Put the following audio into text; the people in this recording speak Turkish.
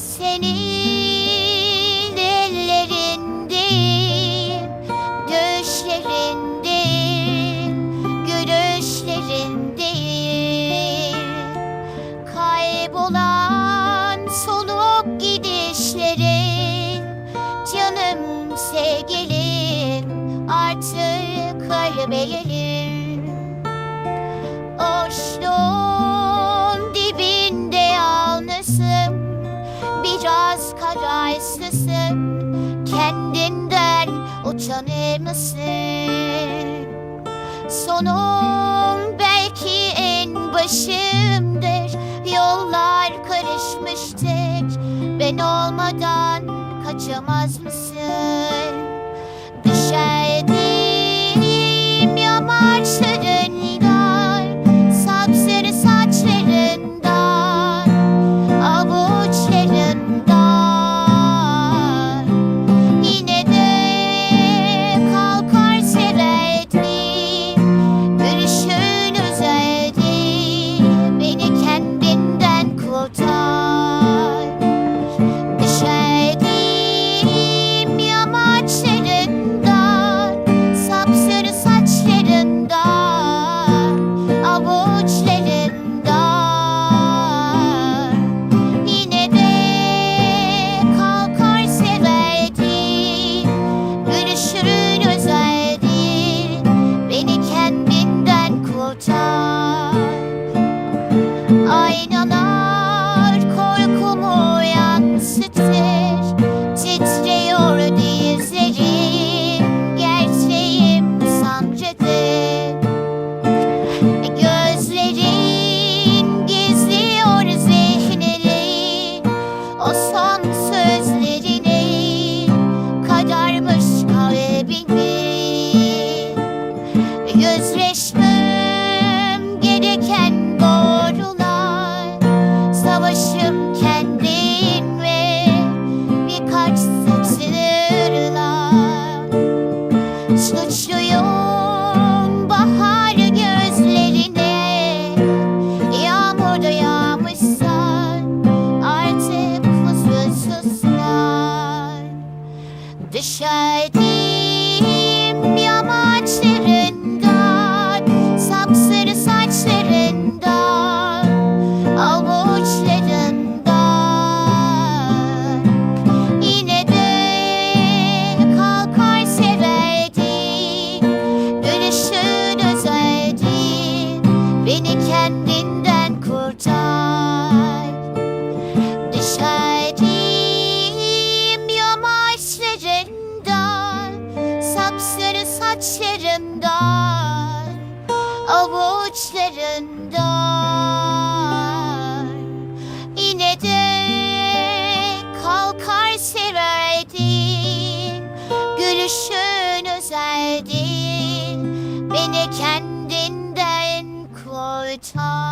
Senin ellerindeyim, düşlerindeyim, görüşlerindeyim. Kaybolan soluk gidişlerin, canım sevgilim artık kaybederim. Oşluğun Kendinden utanır mısın? Sonum belki en başımdır Yollar karışmıştır Ben olmadan kaçamaz mısın? Düşerdim kendinden Düşerdim saçlarından Avuçlarından Yine de kalkar severdim Gülüşün özeldi Beni kendinden kurtar